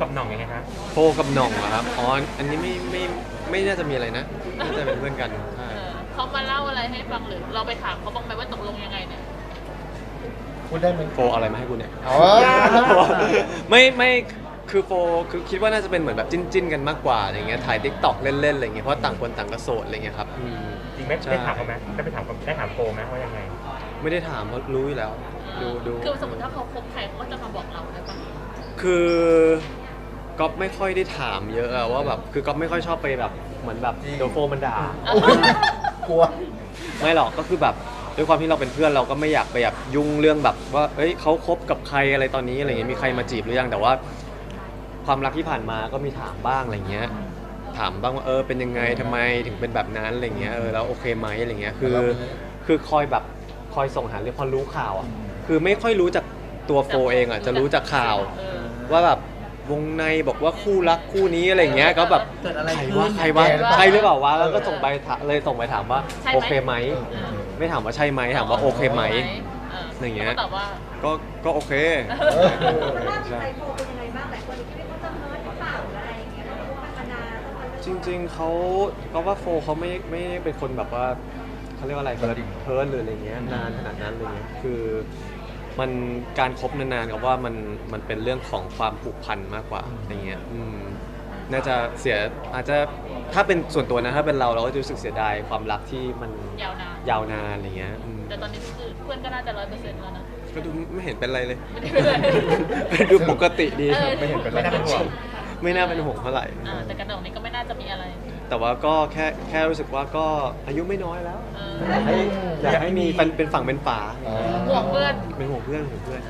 กับหน่องยังไงคะโฟกับหน่องเหรอครับอ๋ออันนี้ไม่ไม่ไม่น่าจะมีอะไรนะน่าจะเป็นเพื่อนกันใช่ เออเขามาเล่าอะไรให้ฟังหรือเราไปถามเขาบ้างไหมว่าตกลงยังไงเนี่ย พูดได้ไหม โฟเอาอะไรมาให้กูเนี่ยอ๋อ ไม่ไม่คือโฟคือคิดว่าน่าจะเป็นเหมือนแบบจิ้นจิ้นๆกันมากกว่าอะไรเงี้ยถ่ายทิกตอกเล่นๆอะไรเงี้ยเพราะต่างคนต่างก็โสดอะไรเงี้ยครับอืม จริงไหมใช่ ได้ถามเขาไหมได้ไปถามเขาได้ถามโฟไหมว่ายังไง ไม่ได้ถามเพราะรู้อยู่แล้ว ดูดูคือสมมติถ้าเขาคบใครเขาก็จะมาบอกเราได้ปะคือ ก๊อฟไม่ค่อยได้ถามเยอะอะว่าแบบคือก๊อฟไม่ค่อยชอบไปแบบเหมือนแบบโดนโฟมันด่าโอ้ยกลัว ไม่หรอกก็คือแบบด้วยความที่เราเป็นเพื่อนเราก็ไม่อยากไปแบบยุ่งเรื่องแบบ ว่าเอ้ยเขาคบกับใครอะไรตอนนี้อะไรเงี้ยมีใครมาจีบหรือยังแต่ว่า ความรักที่ผ่านมาก็มีถามบ้างอะไรเงี้ย ถามบ้างว่าเออเป็นยังไงทำไมถึงเป็นแบบนั้นอะไรเงี้ยเออแล้วโอเคไหมอะไรเงี้ยคือ แล้วเราคือคอยแบบคอยส่งหาเรื่องพอรู้ข่าวอะคือไม่ค่อยรู้จากตัวโฟเองอะจะรู้จากข่าวเออว่าแบบ วงในบอกว่าคู่รักคู่นี้อะไรเงี้ยก็แบบเกิดอะไรใครขึ้นวะใครวะแกหรือเปล่า ใช่หรือเปล่าวะแล้วก็ส่งไปถามเลยส่งไปถามว่าใช่ไหม โอเคไหมเออไม่ถามว่าใช่ไหมถามว่าโอเคไหมเอออย่างเงี้ยขาตอบว่า ก็ก็โอเค เออมันว่าใจโฟเป็นยังไงบ้างหลายคนคิดว่าเขาจะเฮิร์ตหรือเปล่าหรืออะไรอย่างเงี้ยเรารู้กันมานานแล้วมันจริง ๆเขาก็ว่าโฟเขาไม่ไม่เป็นคนแบบว่าเขาเรียกว่าอะไรเพิร์เพิร์หรืออะไรเงี้ยนานขนาดนั้นเลยคือ มันการคบนานๆกับว่ามันมันเป็นเรื่องของความผูกพันมากกว่าอะไรเงี้ยอืมน่าจะเสียอาจจะถ้าเป็นส่วนตัวนะถ้าเป็นเราเราก็จะรู้สึกเสียดายความรักที่มันยาวนาน ยาวนานอะไรเงี้ยอืมแต่ตอนนี้คือเพื่อนก็น่าจะร้อยเปอร์เซ็นต์แล้วนะ ก็ดูไม่เห็นเป็นไรเลย ไม่ได้เป็นไรดูปกติดี เออ ไม่เห็นเป็นไร ไม่น่าเป็นห่วง ไม่น่าเป็นห่วงเท่าไหร่ อ่าแต่กระหน่องนี้ก็ไม่น่าจะมีอะไร แต่ว่าก็แค่แค่รู้สึกว่าก็อายุไม่น้อยแล้ว เออยากให้ออยากให้มีเป็นเป็นฝั่งเป็นฝาอ๋อห่วงเพื่อน เป็นห่วงเพื่อนห่วงเพื่อน เ